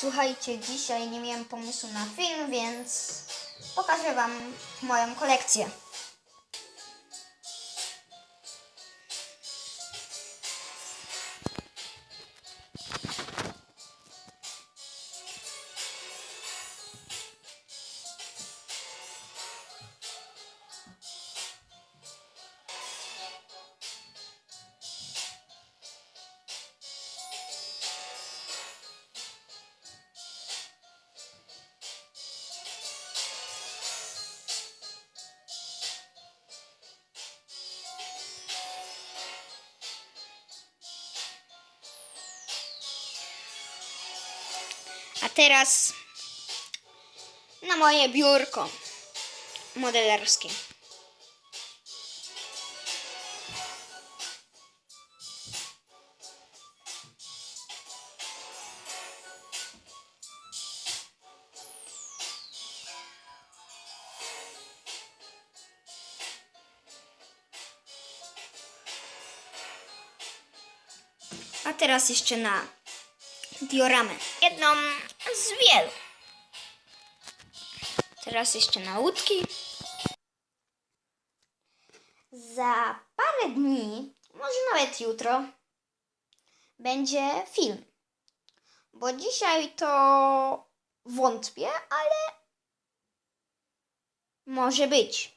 Słuchajcie, dzisiaj nie miałem pomysłu na film, więc pokażę Wam moją kolekcję. Teraz na moje biurko modelerskie. A teraz jeszcze na dioramę. Jedną z wielu. Teraz jeszcze na łódki. Za parę dni, może nawet jutro, będzie film. Bo dzisiaj to wątpię, ale może być.